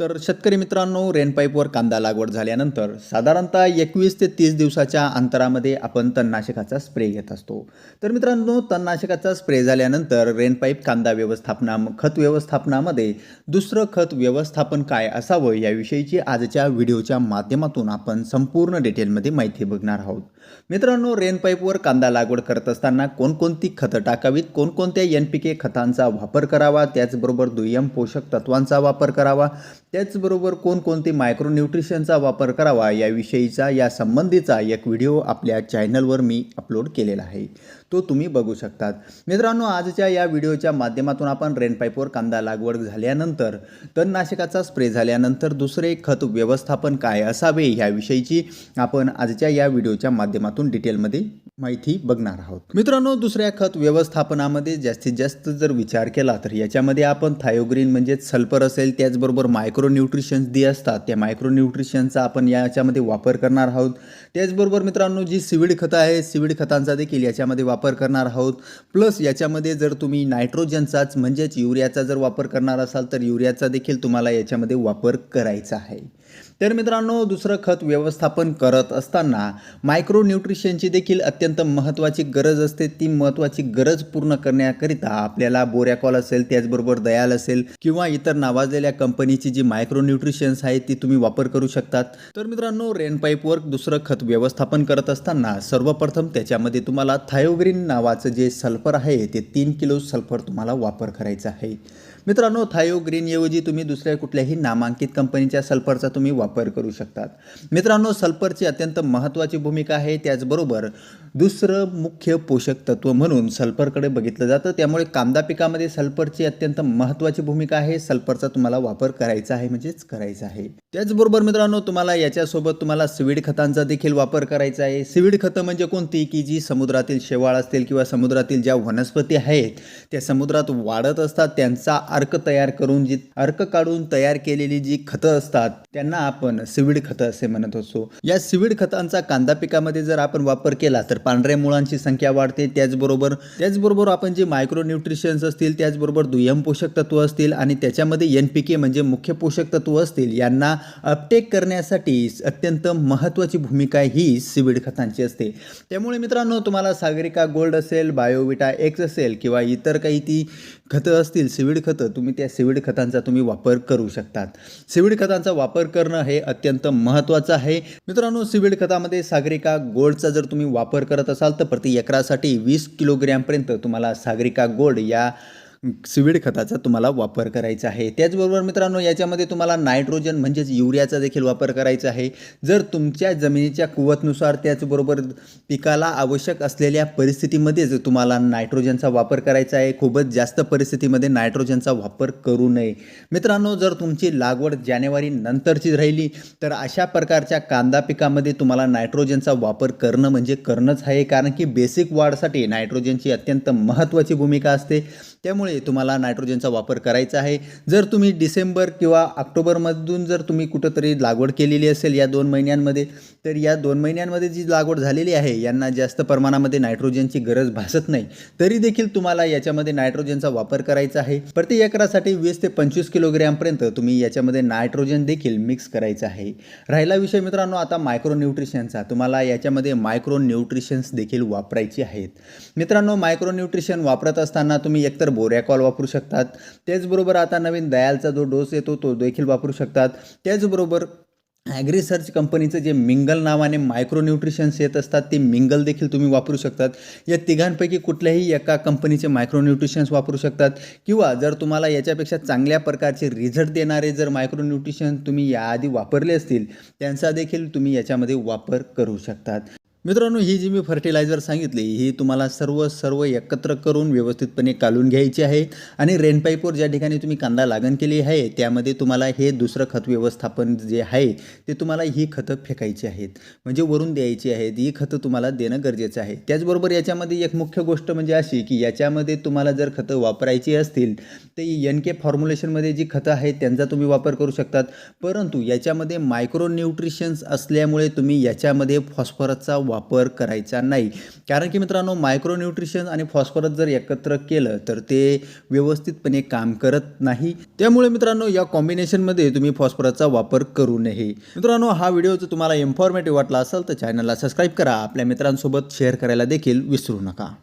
तर शेतकरी मित्रांनो रेनपाईपवर कांदा लागवड झाल्यानंतर साधारणतः एकवीस ते तीस दिवसाच्या अंतरामध्ये आपण तणनाशकाचा स्प्रे घेत असतो. तर मित्रांनो तणनाशकाचा स्प्रे झाल्यानंतर रेनपाईप कांदा व्यवस्थापना खत व्यवस्थापनामध्ये दुसरं खत व्यवस्थापन काय असावं याविषयीची आजच्या व्हिडिओच्या माध्यमातून आपण संपूर्ण डिटेलमध्ये माहिती बघणार आहोत. मित्रांनो रेनपाईपवर कांदा लागवड करत असताना कोणकोणती खतं टाकावीत? कोणकोणत्या एन पी के खतांचा वापर करावा? त्याचबरोबर दुय्यम पोषक तत्वांचा वापर करावा? त्याचबरोबर कोणकोणते मायक्रोन्यूट्रिशनचा वापर करावा याविषयीचा या संबंधीचा एक व्हिडिओ आपल्या चॅनलवर मी अपलोड केलेला आहे. तो तुम्ही बघू शकतात. मित्रांनो आजच्या या व्हिडिओच्या माध्यमातून आपण रेनपाईपवर कांदा लागवड झाल्यानंतर तणनाशकाचा स्प्रे झाल्यानंतर दुसरे खत व्यवस्थापन काय असावे ह्याविषयीची आपण आजच्या या व्हिडिओच्या माध्यमातून डिटेलमध्ये माहिती बघणार आहोत. मित्रांनो दुसऱ्या खत व्यवस्थापनामध्ये जास्तीत जास्त जर विचार केला तर याच्यामध्ये आपण थायोग्रीन म्हणजेच सल्फर असेल त्याचबरोबर मायक्रो न्यूट्रिशन्स जे असतात त्या मायक्रो न्यूट्रिशनचा आपण याच्यामध्ये वापर करणार आहोत. त्याचबरोबर मित्रांनो जी सिविड खतं आहे सिविड खतांचा देखील याच्यामध्ये वापर करणार आहोत. प्लस याच्यामध्ये जर तुम्ही नायट्रोजनचाच म्हणजेच युरियाचा जर वापर करणार असाल तर युरियाचा देखील तुम्हाला याच्यामध्ये वापर करायचा आहे. तर मित्रांनो दुसरं खत व्यवस्थापन करत असताना मायक्रो न्यूट्रिशनची देखील अत्यंत महत्त्वाची गरज असते. ती महत्त्वाची गरज पूर्ण करण्याकरिता आपल्याला बोरॅकॉल असेल त्याचबरोबर दयाल असेल किंवा इतर नावाजलेल्या कंपनीची जी मायक्रो न्यूट्रिशन्स आहेत ती तुम्ही वापर करू शकतात. तर मित्रांनो रेनपाईपवर दुसरं खत व्यवस्थापन करत असताना सर्वप्रथम त्याच्यामध्ये तुम्हाला थायोग्रीन नावाचं जे सल्फर आहे ते तीन किलो सल्फर तुम्हाला वापर करायचा आहे. मित्रांनो थायोग्रीनऐवजी तुम्ही दुसऱ्या कुठल्याही नामांकित कंपनीच्या सल्फरचा तुम्ही वापर वापर करू शकतात. मित्रांनो सल्फरची अत्यंत महत्त्वाची भूमिका आहे. त्याचबरोबर दुसरं मुख्य पोषक तत्व म्हणून सल्फरकडे बघितलं जातं. त्यामुळे कांदा पिकामध्ये सल्फरची अत्यंत महत्त्वाची भूमिका आहे. सल्फरचा तुम्हाला वापर करायचा आहे म्हणजेच करायचा आहे. त्याचबरोबर मित्रांनो तुम्हाला याच्यासोबत तुम्हाला सिविड खतांचा देखील वापर करायचा आहे. स्वीड खतं म्हणजे कोणती? की जी समुद्रातील शेवाळ असतील किंवा समुद्रातील ज्या वनस्पती आहेत त्या समुद्रात वाढत असतात. त्यांचा अर्क तयार करून जी अर्क काढून तयार केलेली जी खतं असतात त्यांना आपण सिविड खतं असे म्हणत असतो या सिविड खतांचा कांदा पिकामध्ये जर आपण वापर केला तर पांढऱ्या मुळांची संख्या वाढते. त्याचबरोबर त्याचबरोबर आपण जे मायक्रो न्यूट्रिशन्स असतील त्याचबरोबर दुय्यम पोषक तत्व असतील आणि त्याच्यामध्ये एन पी के म्हणजे मुख्य पोषक तत्व असतील यांना अपटेक करण्यासाठी अत्यंत महत्त्वाची भूमिका ही सिविड खतांची असते. त्यामुळे मित्रांनो तुम्हाला सागरिका गोल्ड असेल बायोविटा एक्स असेल किंवा इतर काही ती खतं असतील सिविड खतं तुम्ही त्या सिविड खतांचा तुम्ही वापर करू शकतात. सिविड खतांचा वापर करणं हे अत्यंत महत्त्वाचं आहे. मित्रांनो सिविड खतामध्ये सागरिका गोल्डचा जर तुम्ही वापर करत असाल तर प्रति एकरासाठी वीस किलोग्रॅमपर्यंत तुम्हाला सागरिका गोल्ड या सिविड खताचा तुम्हाला वापर करायचा आहे. त्याचबरोबर मित्रांनो याच्यामध्ये तुम्हाला नायट्रोजन म्हणजेच युरियाचा देखील वापर करायचा आहे. जर तुमच्या जमिनीच्या कुवतनुसार त्याचबरोबर पिकाला आवश्यक असलेल्या परिस्थितीमध्ये जर तुम्हाला नायट्रोजनचा वापर करायचा आहे खूपच जास्त परिस्थितीमध्ये नायट्रोजनचा वापर करू नये. मित्रांनो जर तुमची लागवड जानेवारी नंतरची राहिली तर अशा प्रकारच्या कांदा पिकामध्ये तुम्हाला नायट्रोजनचा वापर करणं म्हणजे करणंच आहे. कारण की बेसिक वाढसाठी नायट्रोजनची अत्यंत महत्त्वाची भूमिका असते. त्यामुळे तुम्हाला नायट्रोजनचा वापर करायचा आहे. जर तुम्ही डिसेंबर किंवा ऑक्टोबरमधून जर तुम्ही कुठंतरी लागवड केलेली असेल या दोन महिन्यांमध्ये तर या दोन महिन्यांमध्ये जी लागवड झालेली आहे यांना जास्त प्रमाणामध्ये नायट्रोजनची गरज भासत नाही. तरी देखील तुम्हाला याच्यामध्ये नायट्रोजनचा वापर करायचा आहे. प्रति एकरासाठी वीस ते पंचवीस किलोग्रॅमपर्यंत तुम्ही याच्यामध्ये नायट्रोजन देखील मिक्स करायचं आहे. राहिला विषय मित्रांनो आता मायक्रो न्यूट्रिशनचा तुम्हाला याच्यामध्ये मायक्रो न्यूट्रिशन्स देखील वापरायची आहेत. मित्रांनो मायक्रो न्यूट्रिशन वापरत असताना तुम्ही एकतर बोऱ्या कॉल वापरू शकतात. त्याचबरोबर आता नवीन दयालचा जो डोस येतो तो देखील वापरू शकतात. त्याचबरोबर ॲग्रिसर्च कंपनीचं जे मिंगल नावाने मायक्रो न्यूट्रिशन्स येत असतात ते मिंगल देखील तुम्ही वापरू शकतात. या तिघांपैकी कुठल्याही एका कंपनीचे मायक्रो न्यूट्रिशन्स वापरू शकतात. किंवा जर तुम्हाला याच्यापेक्षा चांगल्या प्रकारचे रिझल्ट देणारे जर मायक्रोन्यूट्रिशन तुम्ही याआधी वापरले असतील त्यांचा देखील तुम्ही याच्यामध्ये वापर करू शकतात. मित्रांनो ही जी मी फर्टिलायझर सांगितली ही तुम्हाला सर्व सर्व एकत्र करून व्यवस्थितपणे कालून घ्यायची आहे. आणि रेनपाईपवर ज्या ठिकाणी तुम्ही कांदा लागण केली आहे त्यामध्ये तुम्हाला हे दुसरं खत व्यवस्थापन जे आहे ते तुम्हाला ही खतं फेकायची आहेत. म्हणजे वरून द्यायची आहेत. ही खतं तुम्हाला देणं गरजेचं आहे. त्याचबरोबर याच्यामध्ये एक मुख्य गोष्ट म्हणजे अशी की याच्यामध्ये तुम्हाला जर खतं वापरायची असतील तर एन के फॉर्म्युलेशनमध्ये जी खतं आहेत त्यांचा तुम्ही वापर करू शकतात. परंतु याच्यामध्ये मायक्रो न्यूट्रिशन्स असल्यामुळे तुम्ही याच्यामध्ये फॉस्फरसचा वापर करायचा नाही. कारण की मित्रांनो मायक्रो न्यूट्रिशन आणि फॉस्फरस जर एकत्र केलं तर ते व्यवस्थितपणे काम करत नाही. त्यामुळे मित्रांनो या कॉम्बिनेशनमध्ये तुम्ही फॉस्फरसचा वापर करू नये. मित्रांनो हा व्हिडिओ जर तुम्हाला इन्फॉर्मेटिव्ह वाटला असेल तर चॅनलला सबस्क्राईब करा. आपल्या मित्रांसोबत शेअर करायला देखील विसरू नका.